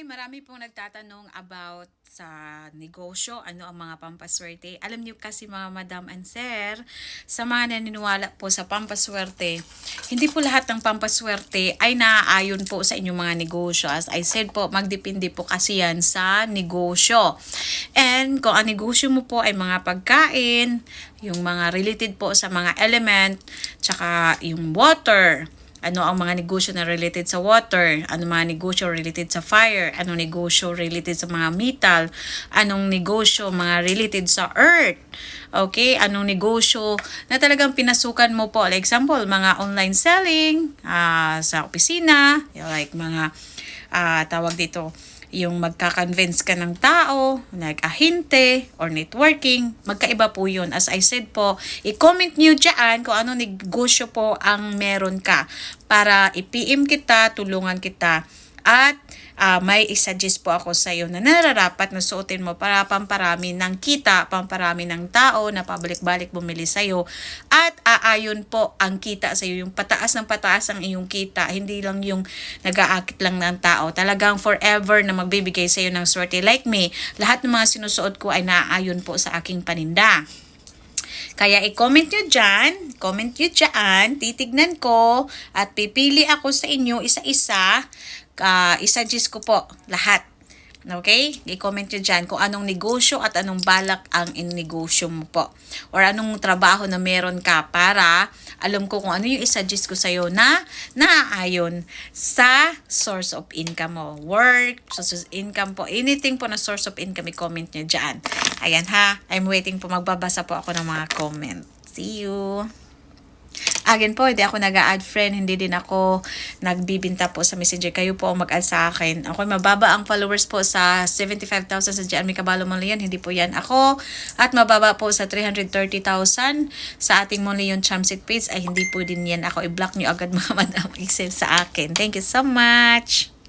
Hi! Marami pong nagtatanong about sa negosyo, ano ang mga pampaswerte. Alam niyo kasi mga madam and sir, sa mga naniniwala po sa pampaswerte, hindi po lahat ng pampaswerte ay naaayon po sa inyong mga negosyo. As I said po, magdepende po kasi yan sa negosyo. And kung ang negosyo mo po ay mga pagkain, yung mga related po sa mga element, tsaka yung water, ano ang mga negosyo na related sa water, ano mga negosyo related sa fire, anong negosyo related sa mga metal, anong negosyo mga related sa earth. Okay, anong negosyo na talagang pinasukan mo po. Like example, mga online selling ah, sa opisina, like mga ah, tawag dito, yung magka-convince ka ng tao, like ahinte or networking, magkaiba po yun. As I said po, i-comment nyo dyan kung ano negosyo po ang meron ka para i-PM kita, tulungan kita at ah, may isa-suggest po ako sa iyo na nararapat na suotin mo para pamparami ng kita, pamparami ng tao na pabalik-balik bumili sa iyo at aayon po ang kita sa iyo, yung pataas ng pataas ang iyong kita, hindi lang yung nag-aakit lang ng tao. Talagang forever na magbibigay sa iyo ng swerte like me. Lahat ng mga sinusuot ko ay naaayon po sa aking paninda. Kaya i-comment nyo dyan, comment nyo dyan, titignan ko at pipili ako sa inyo isa-isa, uh, isa-suggest ko po lahat. Okay? I-comment nyo dyan kung anong negosyo at anong balak ang in-negosyo mo po. Or anong trabaho na meron ka para alam ko kung ano yung isa-suggest ko sa'yo na naaayon sa source of income mo. Work, source of income po. Anything po na source of income, i-comment nyo dyan. Ayan ha. I'm waiting po. Magbabasa po ako ng mga comment. See you! Again po, hindi ako nag-add friend, hindi din ako nagbibinta po sa messenger. Kayo po ang mag-add sa akin. Ako mababa ang followers po sa 75,000 sa Jan Cabalo Molion, hindi po yan ako. At mababa po sa 330,000 sa ating Molion Chamsit page ay hindi po din yan ako. I-block nyo agad mga madam, sa akin. Thank you so much!